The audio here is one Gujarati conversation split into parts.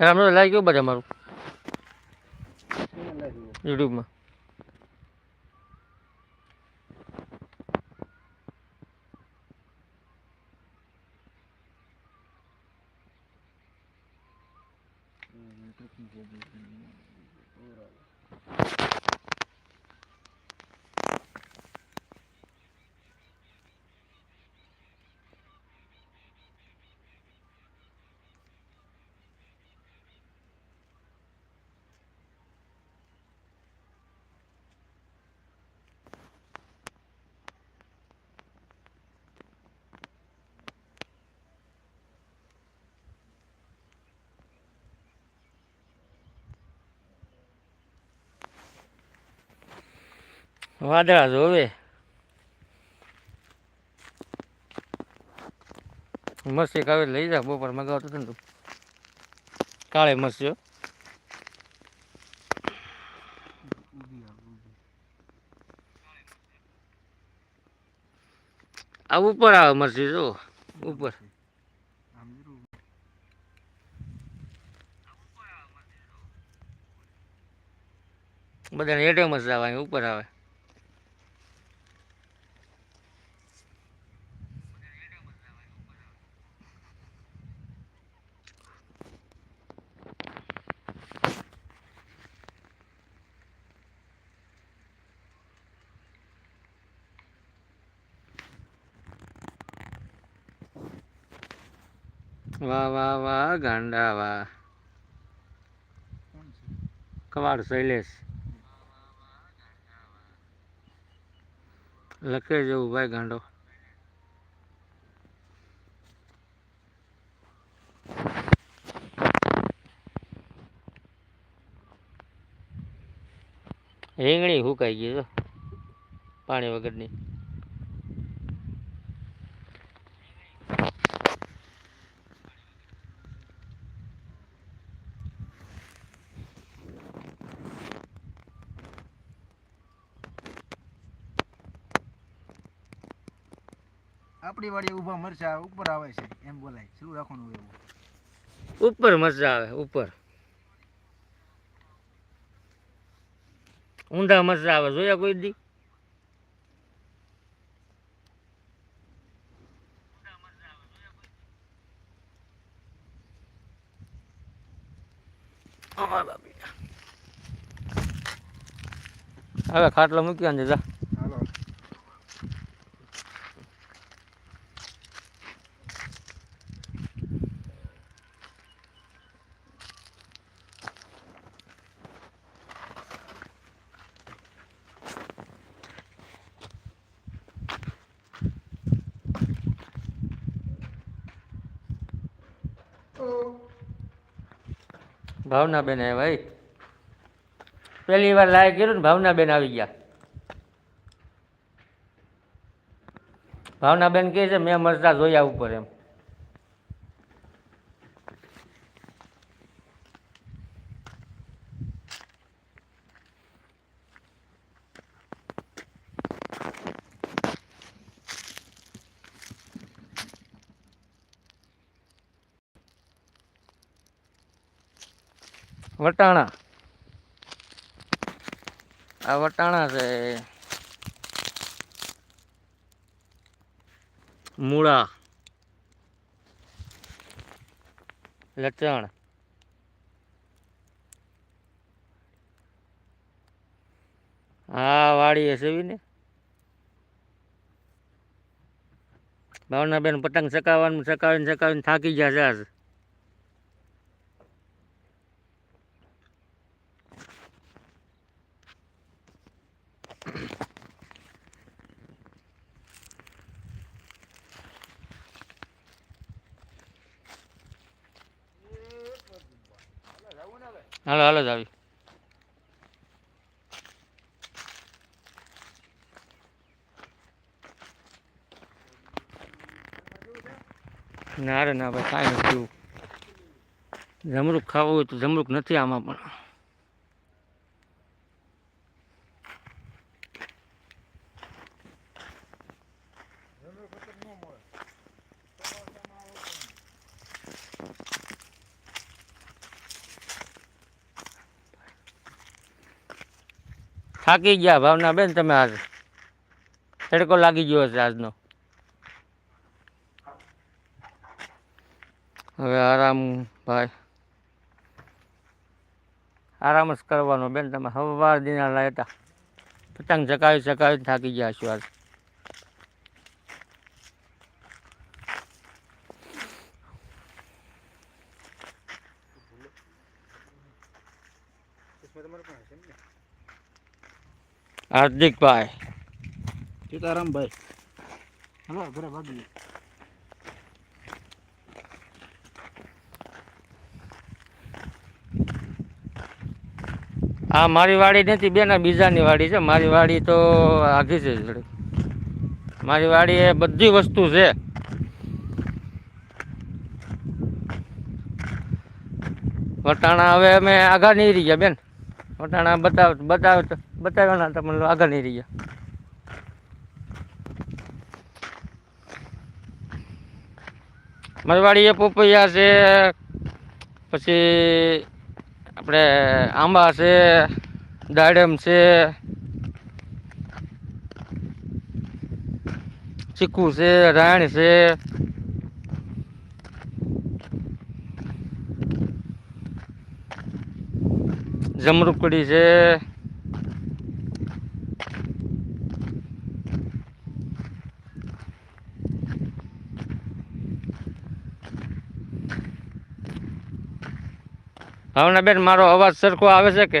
હમણાં લાઈક કેવું બધા મારું? યુટ્યુબમાં. વાદળા જોવે મસ્તી કાવે લઈ જા, બપોર મગાવતો હતો ને તું. કાળે મસ્યો આ ઉપર આવે મરસી જો ઉપર. બધાને હેઠે મસ્ત આવે ઉપર આવે. વાહ વાહ વાહ, ગાંડા, વાહ. કવાડ શૈલેષ. લખે જેવું ભાઈ ગાંડો. રીંગણી હુકાઈ ગઈ તો પાણી વગરની. આપણી વાળી ઊભા મરચા ઉપર આવે છે એમ બોલાય. શું રાખવાનું એવું? ઉપર મજા આવે ઉપર. ઊંધા મજા આવે જોયા કોઈ દી. હવે ખાટલો મૂકી અંદર જા. હાલો ભાવના બેન આવ્યા, ભાઈ. પહેલી વાર લાયક કર્યું ને ભાવના બેન આવી ગયા. ભાવના બેન કહે છે, મેં મરતા જોયા ઉપર એમ. વટાણા. આ વટાણા છે. મૂળા. લચણ. હા વાડી હશે ને. ભાવના બેન પતંગ ચકાવવાનું ચકાવીને ચકાવીને થાકી છે આજ. હાલો હાલો જ આવી. ના રે, ના ભાઈ, કાંઈ નથી જમરૂક ખાવું હોય તો જમરૂક નથી આમાં પણ. થાકી ગયા, ભાવના બેન, તમે આજ તડકો લાગી ગયો છે આજનો. હવે આરામ, ભાઈ. આરામ જ કરવાનો બેન, તમે સવાર દિના લાયતા પતંગ ચકાવી ચકાવી થાકી ગયા છો આજ ચશ્મા તમારા પાસે છે એમ ને હાર્દિકભાઈ સીતારામભાઈ. હલો ઘરે ભાગી આ મારી વાડી નથી બેન બીજાની વાડી છે. મારી વાડી તો આઘી છે થોડીક. મારી વાડી એ બધી વસ્તુ છે. વટાણા હવે અમે આઘા નહીં રહી ગયા બેન. વટાણા બતાવ બતાવ બતાવ્યા તમને આગળ નહીં રહી મરવાડીએ પોપૈયા છે, પછી આપણે આંબા છે, દાડમ છે, ચીકુ છે રાયણ છે. જમરૂકડી છે. ભાવના બેન મારો અવાજ સરખો આવે છે કે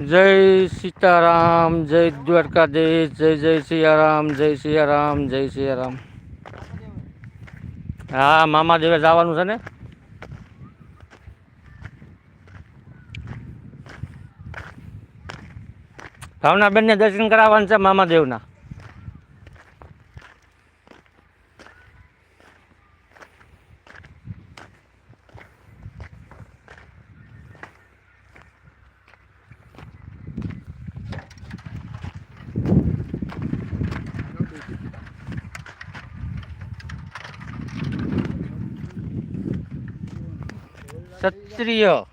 જય સીતારામ, જય દ્વારકાધીશ, જય જય સિયારામ જય સિયારામ જય સિયારામ. હા, મામા દેવે જવાનું છે ને? ભાવના બેનને દર્શન કરાવવાનું છે મામા ક્ષત્રિય.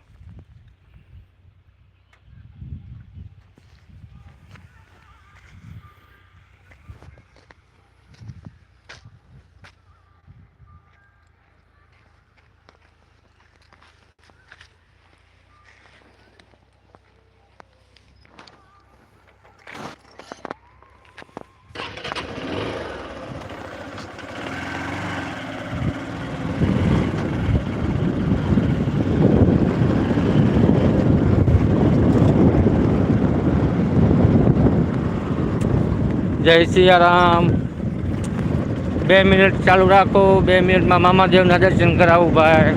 જય સિયારામ. બે મિનિટ ચાલુ રાખો. બે મિનિટમાં મામાદેવના દર્શન કરાવું ભાઈ.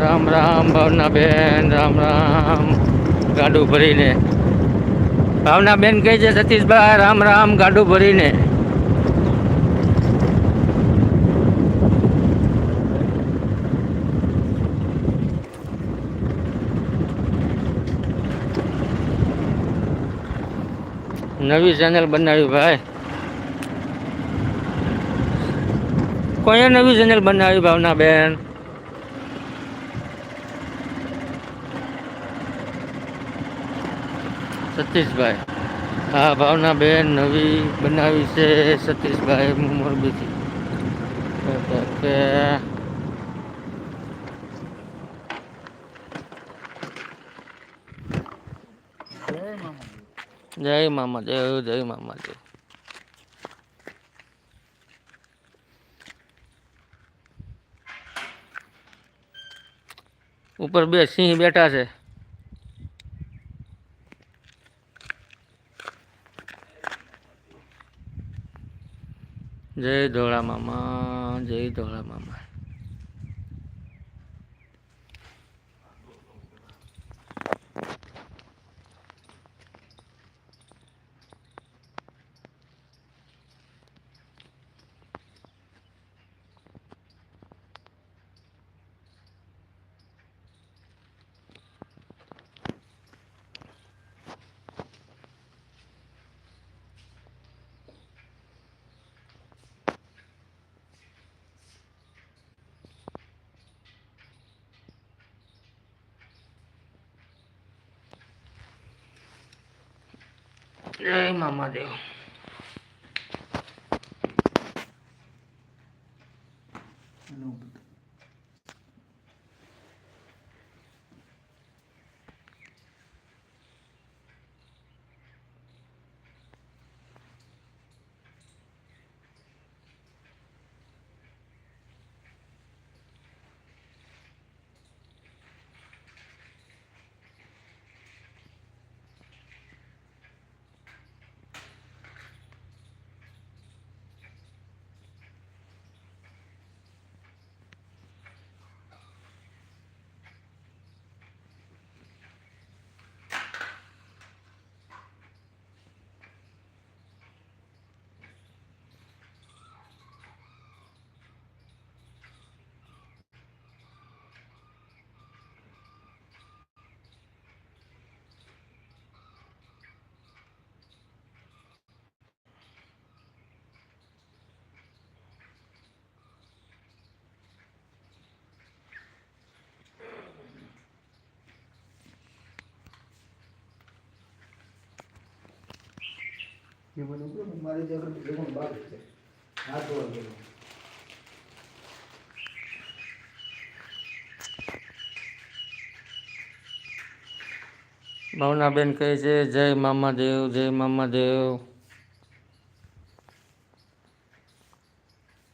રામ રામ ભાવના બેન રામ રામ. ગાડું ભરીને. ભાવના બેન કહે છે, સતીશભાઈ, રામ રામ, ગાડું ભરીને. નવી ચેનલ બનાવી ભાઈ. કોઈએ નવી ચેનલ બનાવી ભાવના બેન? સતીશભાઈ. હા, ભાવના બેન નવી બનાવી છે સતીશભાઈ મોરબીથી. કે જય મામા દેવ જય મામા દેવ ઉપર બે સિંહ બેઠા છે. જય ધોળા મામા, જય ધોળા મામા. જય મામા દેવ એ મને મારે જે આગળ જગત બાર છે. હાથ ધોવા ગયેલો ભાવનાબેન કહે છે, જય મામા દેવ, જય મામા દેવ.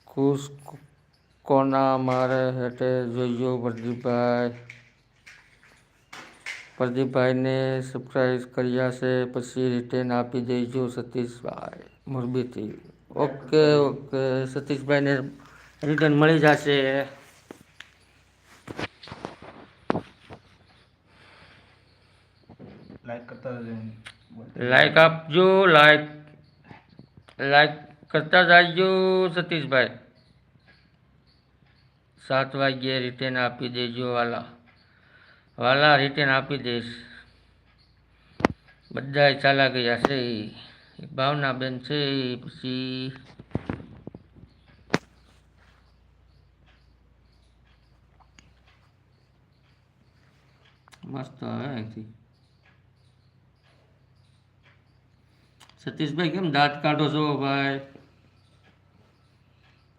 ખુશ કોના મારે હેઠે જોઈજો પ્રદીપભાઈ પ્રદીપભાઈને સબસ્ક્રાઈબ કર્યા છે પછી રિટર્ન આપી દેજો સતીશભાઈ મોરબીથી. ઓકે ઓકે સતીશભાઈને રિટર્ન મળી જશે. લાઈક કરતા લાઈક આપજો લાઈક લાઈક કરતા જાજો સતીશભાઈ. સાત વાગ્યે રિટર્ન આપી દેજો વાલા વાલા રિટર્ન આપી દઈશ. બધા ચાલા ગયા છે. ભાવનાબેન છે પછી મસ્ત આવે અહીંથી. સતીશભાઈ કેમ દાંત કાઢો છો ભાઈ?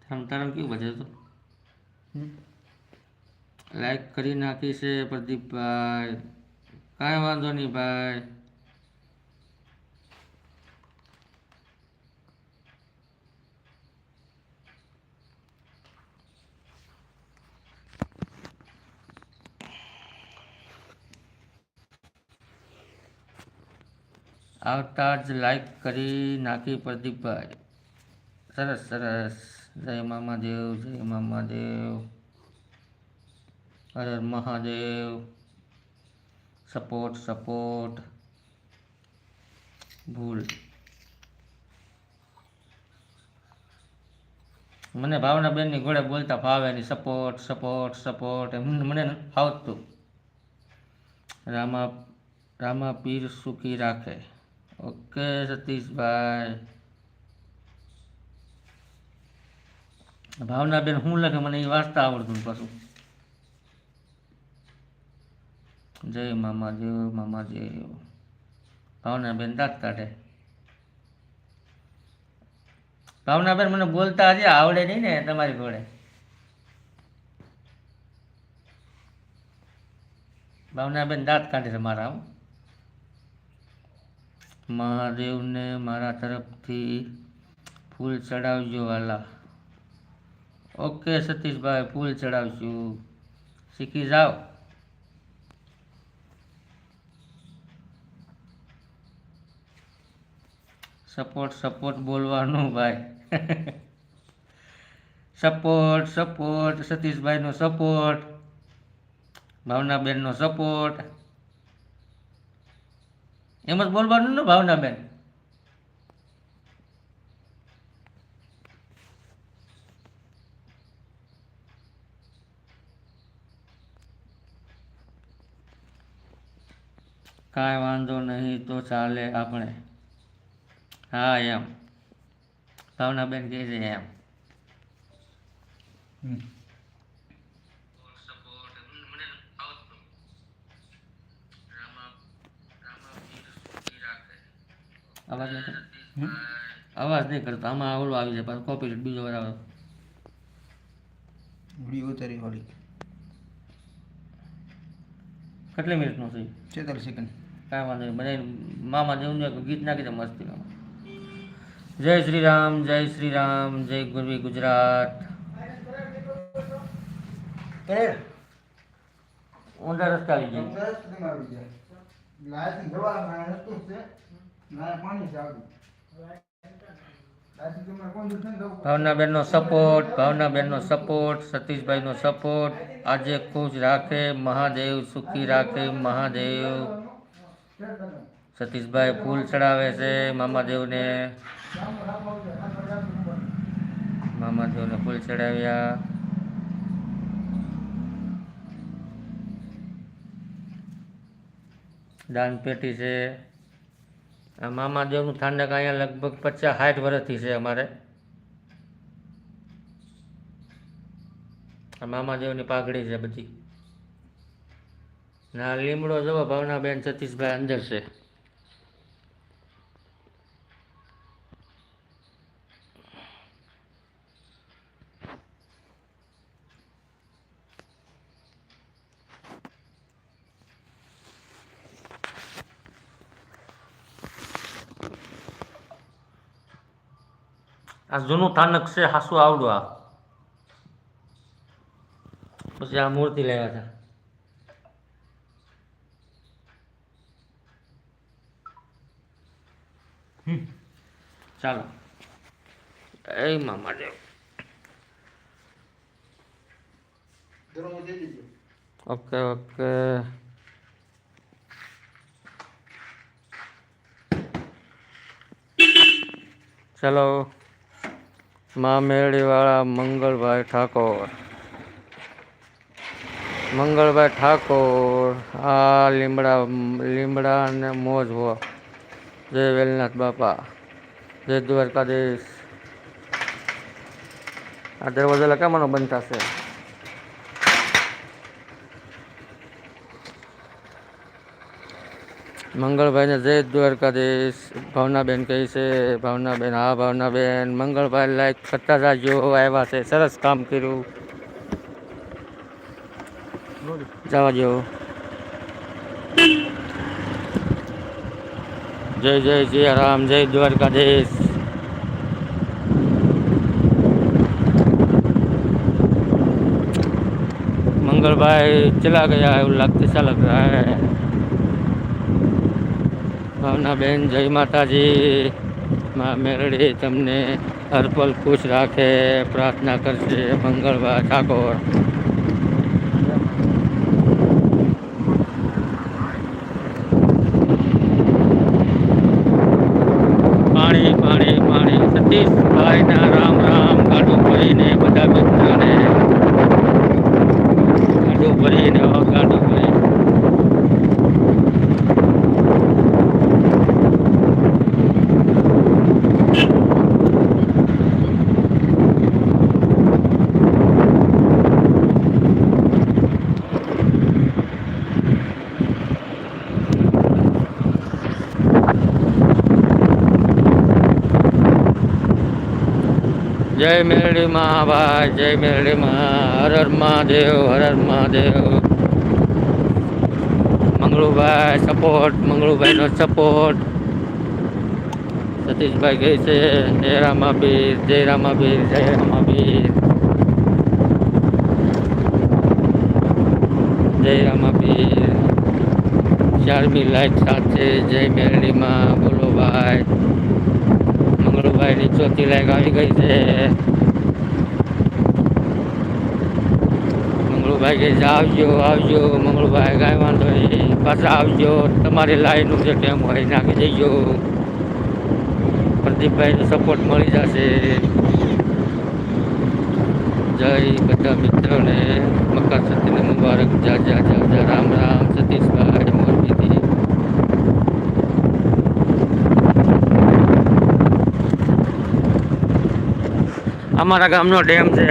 તારમ તારમ કેવું બજે તો? લાઈક કરી નાખી છે પ્રદીપભાઈ. કાંઈ વાંધો નહીં ભાઈ. આવતા જ લાઈક કરી નાખી પ્રદીપભાઈ. સરસ સરસ. જય મામાદેવ જય મામાદેવ. હર હર મહાદેવ. Support support. ભૂલ. મને ભાવનાબેનની ઘોડે બોલતા ફાવે નહીં. Support support support. એમ મને ફાવતું. રામા રામા પીર સુખી રાખે. ઓકે સતીશભાઈ. ભાવનાબેન શું લખે? મને એ વાંચતા આવડતું પાછું. જય મામાજી મામા દેવ ભાવનાબેન દાંત કાઢે ભાવનાબેન મને બોલતા હજી આવડે નહીં ને તમારી ઘોડે ભાવનાબેન દાંત કાઢે છે મારા. મહાદેવને મારા તરફથી ફૂલ ચડાવજો વાલા. ઓકે સતીશભાઈ, ફૂલ ચડાવશું. શીખી જાઓ. સપોર્ટ સપોર્ટ બોલવાનું ભાઈ. સપોર્ટ સપોર્ટ સતીશભાઈનો સપોર્ટ ભાવનાબેનનો સપોર્ટ એમ જ બોલવાનું ને ભાવનાબેન? કાંઈ વાંધો નહીં, તો ચાલે આપણે. હા એમ. ભાવનાબેન કહે છે એમ. અવાજ નહીં કરતો અવાજ નહીં કરતો. આમાં ઓલો આવી જાય. પાછો કોપી બીજો બરાબર વીડિયો ઉતારી વાળી. કેટલી મિનિટનો છે? છેતાલીસ સેકન્ડ કાંઈ વાંધો નહીં. બધા મામા જેવું ગીત નાખી દે મસ્તી જય શ્રી રામ જય શ્રી રામ જય ગુરવી ગુજરાત ઊંધા રસ્તા આવી જાય ભાવનાબેનનો સપોર્ટ ભાવનાબેનનો સપોર્ટ સતીશભાઈનો સપોર્ટ આજે ખુશ રાખે મહાદેવ સુખી રાખે મહાદેવ સતીશભાઈ ફૂલ ચડાવે છે મામાદેવને મામાદેવને ફૂલ ચડાવ્યા. દાન પેટી છે. આ મામાદેવનું થાનક અહીંયા લગભગ પચાસ સાઠ વર્ષથી છે અમારે. આ મામાદેવની પાઘડી છે બધી. ના લીમડો જવો, ભાવનાબેન સતીશભાઈ અંદર છે. આ જૂનું થાનક છે, હાસુ આવડું આ. પછી આ મૂર્તિ લેવા હતા ચાલો. એ મામા ઓકે ઓકે. ચલો. મા મેળીવાળા મંગળભાઈ ઠાકોર. મંગળભાઈ ઠાકોર, આ લીમડા લીમડા અને મોજ હો. જય વેલનાથ બાપા, જય દ્વારકાધીશ. આ દરવાજા લકામano બંધ થશે. મંગળભાઈને જય દ્વારકાધીશ ભાવનાબેન કહે છે ભાવનાબેન હા ભાવનાબેન મંગળભાઈ લાઈક કરતા જાજો આવ્યા છે સરસ કામ કર્યું જવા જેવું જય જય જય રામ જય દ્વારકાધીશ મંગળભાઈ ચલા ગયા એવું લાગતું ચાલક રહે ભાવનાબેન જય માતાજી. માં મેરડી તમને હરપલ ખુશ રાખે પ્રાર્થના કરશે મંગળવાર ઠાકોર પાણી પાણી પાણી સતીશભાઈના રામ રામ ગાડું ભરીને બધા મિત્રોને ગાડું ભરીને હો, ગાડું ભરી જય મેરડી માં ભાઈ જય મેરડી માં હર હર મહાદેવ હર હર મહાદેવ મંગળુભાઈ સપોર્ટ મંગળુભાઈ નો સપોર્ટ સતીશભાઈ કહે છે જય રામાબીર જય રામાબીર જય રામાબીર જય રામાબીર ચારમી લાઈટ સાથે જય મેરડીમાં બોલો ભાઈ મંગળભાઈની ચોથી લાઈક આવી ગઈ છે મંગળભાઈ કે છે, આવજો આવજો મંગળભાઈ કાંઈ વાંધો નહીં પાછા આવજો તમારી લાઈનનું જે ટેમ હોય એ નાખી દેજો પ્રદીપભાઈનો સપોર્ટ મળી જશે જય બધા મિત્રોને મકર સંક્રાંતિને મુબારક જા જા જા જા રામ રામ સતીશભાઈ મોરબીથી અમારા ગામનો ડેમ છે.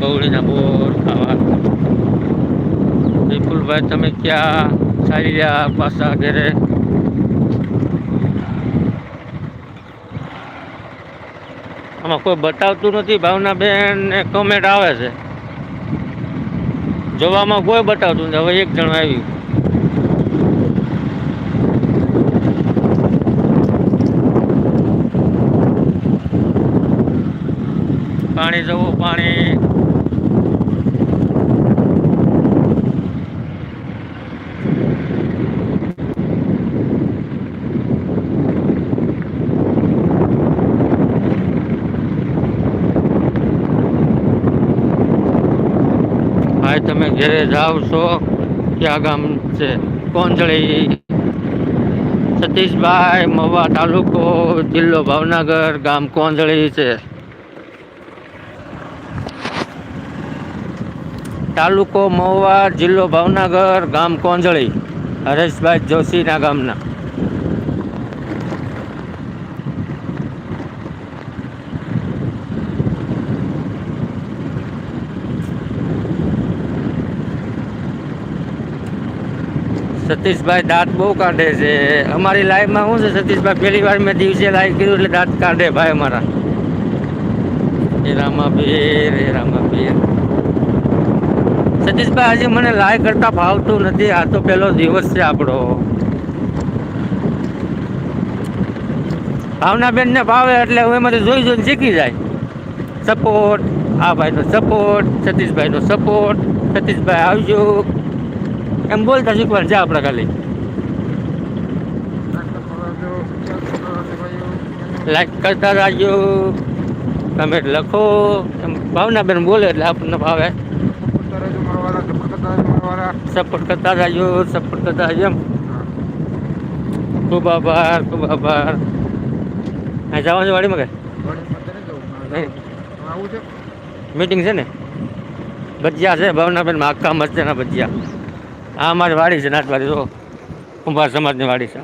કૌળીના બોર, ખાવા. વિપુલભાઈ, તમે ક્યાં? ચાલી રહ્યા પાછા ઘરે? આમાં કોઈ બતાવતું નથી. ભાવનાબેન ને કોમેન્ટ આવે છે. જોવામાં કોઈ બતાવતું નથી. હવે એક જણ આવ્યું. પાણી જવું પાણી ભાઈ તમે ઘરે જાઓ છો ક્યાં ગામ છે? કોંજળી, સતીશભાઈ મવા તાલુકો, જિલ્લો ભાવનગર, ગામ કોંજળી છે. તાલુકો મહુવા, જિલ્લો ભાવનગર, ગામ કોંજળી. હરેશભાઈ જોશીના ગામના. સતીશભાઈ દાંત બહુ કાઢે છે. અમારી લાઈફમાં શું છે? સતીશભાઈ પહેલી વાર મેં દિવસે લાઈવ કર્યું એટલે દાંત કાઢે ભાઈ અમારા. એ રામાબીર એ રામાબીર. સતીશભાઈ, હજી મને લાઈવ કરતા ફાવતું નથી. આ તો પહેલો દિવસ છે આપણો. ભાવનાબેન ને ભાવે એટલે હું એમાંથી જોઈ જોઈને શીખી જાય. સપોર્ટ આ ભાઈનો સપોર્ટ સતીશભાઈનો સપોર્ટ સતીશભાઈ આવજો. એમ બોલતા શીખવાનું છે આપણે ખાલી. લાઈક કરતા રહેજો. કમેન્ટ લખો. એમ ભાવનાબેન બોલે એટલે આપણને ભાવે. સપોર્ટ કરતા રહેજો સપોર્ટ કરતા રહેજો એમ. ખૂબ આભાર ખૂબ આભાર. અહીં જવાનું છે વાડીમાં કે? મીટિંગ છે ને? ભજીયા છે ભાવનાબેન આખા મરચાના ભજીયા. આ અમારી વાડી છે નાટવાડી જો. કુંભાર સમાજની વાડી છે.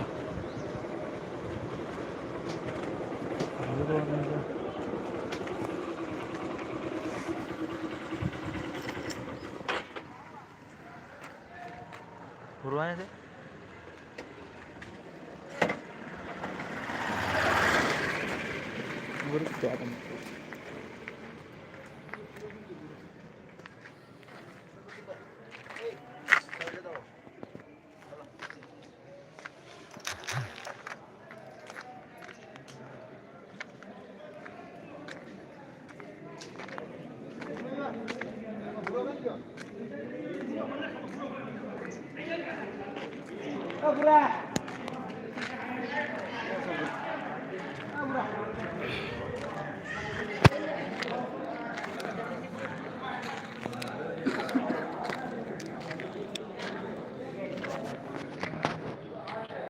છે? Ô, Bra!